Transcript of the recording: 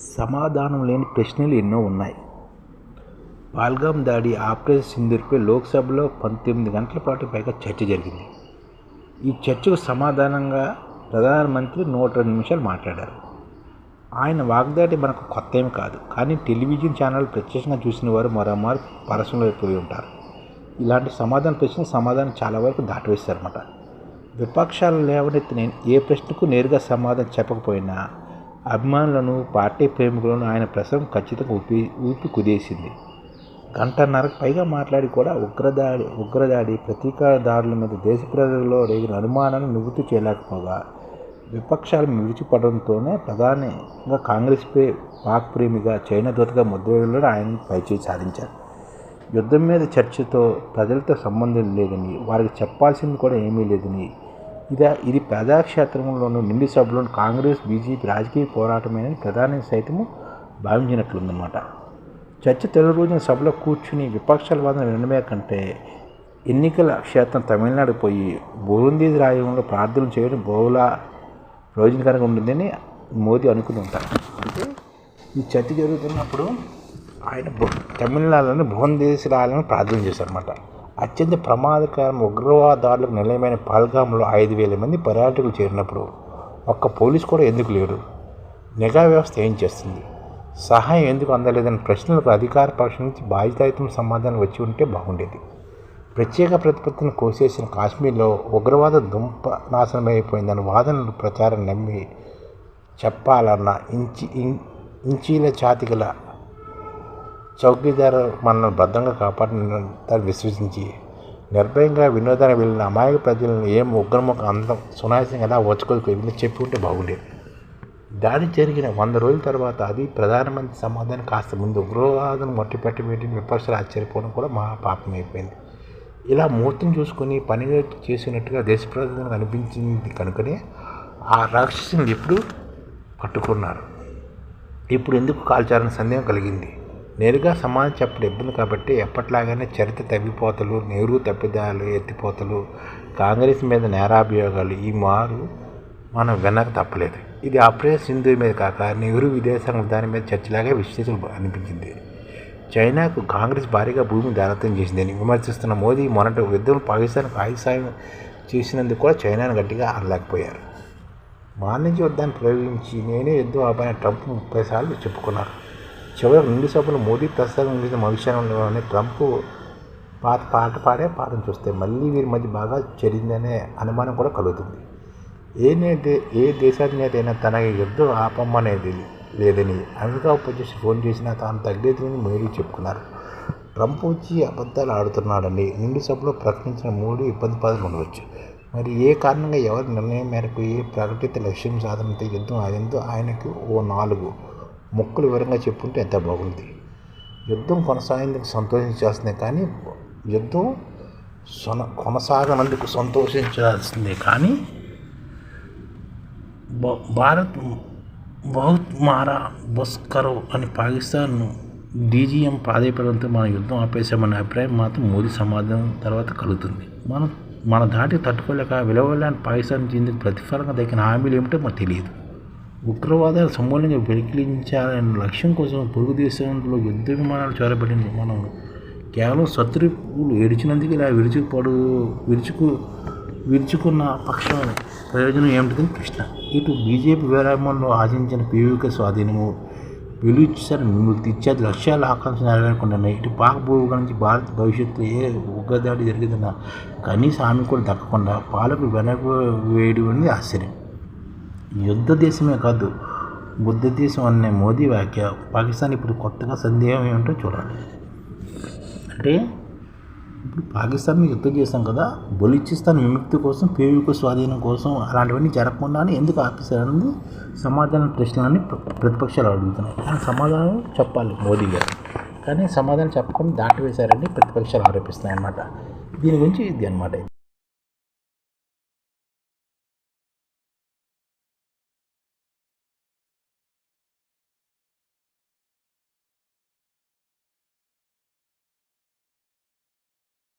సమాధానం లేని ప్రశ్నలు ఎన్నో ఉన్నాయి. పాల్గామ్ దాడి ఆపరేషన్ సింధూర్పై లోక్సభలో పంతొమ్మిది గంటల పాటు పైగా చర్చ జరిగింది. ఈ చర్చకు సమాధానంగా ప్రధానమంత్రి నూట రెండు నిమిషాలు మాట్లాడారు. ఆయన వాగ్దాటి మనకు కొత్త ఏమి కాదు కానీ టెలివిజన్ ఛానల్ ప్రత్యక్షంగా చూసిన వారు మరోమారు పరసంలో అయిపోయి ఉంటారు. ఇలాంటి సమాధానం ప్రశ్న సమాధానం చాలా వరకు దాటివేస్తారన్నమాట. విపక్షాలు లేవనెత్తిన ఏ ప్రశ్నకు నేరుగా సమాధానం చెప్పకపోయినా అభిమానులను పార్టీ ప్రేమికులను ఆయన ప్రసంగం ఖచ్చితంగా ఊపి ఊపి కుదేసింది. గంటన్నరకు పైగా మాట్లాడి కూడా ఉగ్రదాడి ఉగ్రదాడి ప్రతీకారదారుల మీద దేశ ప్రజల్లో రేగిన అనుమానాలను నివృత్తి చేయలేకపోగా. విపక్షాలు విడిచిపడడంతోనే ప్రధానంగా కాంగ్రెస్పై పాక్ ప్రేమిగా చైనా దూతగా ముద్రవేయడంలో ఆయన పైచేయి సాధించారు. యుద్ధం మీద చర్చతో ప్రజలతో సంబంధం లేదని వారికి చెప్పాల్సింది కూడా ఏమీ లేదని ఇది ఇది ప్రజాక్షేత్రంలోను నిండి సభలోను కాంగ్రెస్ బీజేపీ రాజకీయ పోరాటమేనని ప్రధాని సైతము భావించినట్లుందన్నమాట. చర్చ తొలి రోజున సభలో కూర్చుని విపక్షాల వాదన వినడమే కంటే ఎన్నికల క్షేత్రం తమిళనాడు పోయి బురుందీ రాయంలో ప్రార్థనలు చేయడం బహుళ ప్రయోజనకరంగా ఉంటుందని మోదీ అనుకుని ఉంటారు. అంటే ఈ చర్చ జరుగుతున్నప్పుడు ఆయన తమిళనాడులోని తమిళనాడులోని భువనదేశరాలను ప్రార్థన చేశారన్నమాట. అత్యంత ప్రమాదకరం ఉగ్రవాదాలకు నిలయమైన పాల్గాంలో ఐదు వేల మంది పర్యాటకులు చేరినప్పుడు ఒక్క పోలీస్ కూడా ఎందుకు లేడు? నిఘా వ్యవస్థ ఏం చేస్తుంది? సహాయం ఎందుకు అందలేదని ప్రశ్నలకు అధికార పక్షం నుంచి బాధ్యతాయుతం సమాధానం వచ్చి ఉంటే బాగుండేది. ప్రత్యేక ప్రతిపత్తిని కోసేసిన కాశ్మీర్లో ఉగ్రవాద దుంప నాశనమైపోయిందన్న వాదనలు ప్రచారం నమ్మి చెప్పాలన్న ఇంచి ఇం- ఇంచీల ఛాతిగల చౌకీదారు మనల్ని భద్రంగా కాపాడిన విశ్వసించి నిర్భయంగా వినోదానికి వెళ్ళిన అమాయక ప్రజలను ఏం ఉగ్రముఖ అందం సునాయాసంగా ఎలా ఓచుకోలేకపోయిందో వెళ్ళి చెప్పి ఉంటే బాగుండేది. దాడి జరిగిన వంద రోజుల తర్వాత అది ప్రధానమంత్రి సమాధానం కాస్త ముందు ఉగ్రవాదం మొట్టిపెట్టి పెట్టిన విపక్షాలు ఆశ్చర్యపోవడం కూడా మా పాపం అయిపోయింది ఇలా మూర్తిని చూసుకుని పని చేసినట్టుగా దేశ ప్రజలకు అనిపించింది కనుకనే ఆ రాక్షసుని ఎప్పుడు పట్టుకున్నారు. ఇప్పుడు ఎందుకు కాల్చారని సందేహం కలిగింది? నేరుగా సమాజం చెప్పడం ఇబ్బంది కాబట్టి ఎప్పట్లాగానే చరిత్ర తవ్విపోతలు నెహ్రూ తప్పిదాలు ఎత్తిపోతలు కాంగ్రెస్ మీద నేరాభియోగాలు ఈ మారు మనం వెనక తప్పలేదు. ఇది ఆపరేషన్ సింధు మీద కాక నెహ్రూ విదేశాంగ దాని మీద చర్చలాగా విశ్లేషణ అనిపించింది. చైనాకు కాంగ్రెస్ భారీగా భూమి దానత్వం చేసిందని విమర్శిస్తున్న మోదీ మొన్నటి యుద్ధం పాకిస్తాన్కు ఆయుధ సాయం చేసినందుకు కూడా చైనాను గట్టిగా అనలేకపోయారు వాణిజ్య యుద్ధాన్ని ప్రయోగించి నేనే యుద్ధం ఆపాయని ట్రంప్ ముప్పై సార్లు చెప్పుకున్నారు. చివరికి రెండు సభలు మోదీ ప్రస్తావన చేసిన భవిష్యంలోనే ట్రంప్ పాత పాట పాడే పాఠం చూస్తే మళ్ళీ వీరి మధ్య బాగా చెరిందనే అనుమానం కూడా కలుగుతుంది. ఏ నేత ఏ దేశాధినేత అయినా తన యుద్ధం అనేది లేదని అమెరికా ఉపాధ్యక్షుడు ఫోన్ చేసినా తాను తగ్గేదని మోడీ చెప్పుకున్నారు. ట్రంప్ వచ్చి అబద్ధాలు ఆడుతున్నాడని నిండు సభలో ప్రకటించిన మూడు ఇబ్బంది పదలు ఉండవచ్చు. మరి ఏ కారణంగా ఎవరి నిర్ణయం మేరకు ఏ ప్రకటిత లక్ష్యం సాధనతో యుద్ధం అయిందో ఆయనకు ఓ నాలుగు. మొక్కలు వివరంగా చెప్పుంటే ఎంత బాగుంది. యుద్ధం కొనసాగేందుకు సంతోషించాల్సిందే కానీ యుద్ధం సొన కొనసాగనందుకు సంతోషించాల్సిందే కానీ భారత్ బహుత్ మారా బస్కరో అని పాకిస్తాన్ డీజీఎం ప్రాధాయపడంతో మన యుద్ధం ఆపేశామనే అభిప్రాయం మాత్రం మోదీ సమాధానం తర్వాత కలుగుతుంది. మనం మన దాటి తట్టుకోలేక విలువలేని పాకిస్తాన్ చెందిన ప్రతిఫలంగా దక్కిన హామీలు ఏమిటో మనకు తెలియదు. ఉగ్రవాదాలు సమూలంగా వెలికిలించాలనే లక్ష్యం కోసం పొరుగు దేశంలో యుద్ధ విమానాలు చొరబడింది మనం కేవలం శత్రువులు ఏడిచినందుకు ఇలా విరుచుకుపడు విరుచుకు విరుచుకున్న పక్షం ప్రయోజనం ఏమిటిదని కృష్ణ ఇటు బీజేపీ విరామంలో ఆశించిన పీవీకే స్వాధీనము వెలుచారు విముక్తి ఇత్యాది లక్ష్యాల ఆకాంక్ష నెరవేరకుండానే ఇటు పాక్ భూభాగం నుంచి భారత్ భవిష్యత్తులో ఏ ఉగ్రదాడి జరిగిందన్న కనీస హామీ కూడా దక్కకుండా పాలకు వెనక వేయడం అనేది ఆశ్చర్యం. యుద్ధ దేశమే కాదు బుద్ధ దేశం అనే మోదీ వ్యాఖ్య పాకిస్తాన్ ఇప్పుడు కొత్తగా సందేహం ఏమిటో చూడాలి అంటే ఇప్పుడు పాకిస్తాన్ యుద్ధం చేస్తాం కదా బొలిచిస్తాన్ విముక్తి కోసం పేవిక స్వాధీనం కోసం అలాంటివన్నీ జరగకుండానే ఎందుకు ఆపేశారన్నది సమాధాన ప్రశ్నలని ప్రతిపక్షాలు అడుగుతున్నాయి. కానీ సమాధానం చెప్పాలి మోదీ గారు. కానీ సమాధానం చెప్పకుండా దాటివేశారని ప్రతిపక్షాలు ఆరోపిస్తున్నాయి అన్నమాట దీని గురించి ఇది అనమాట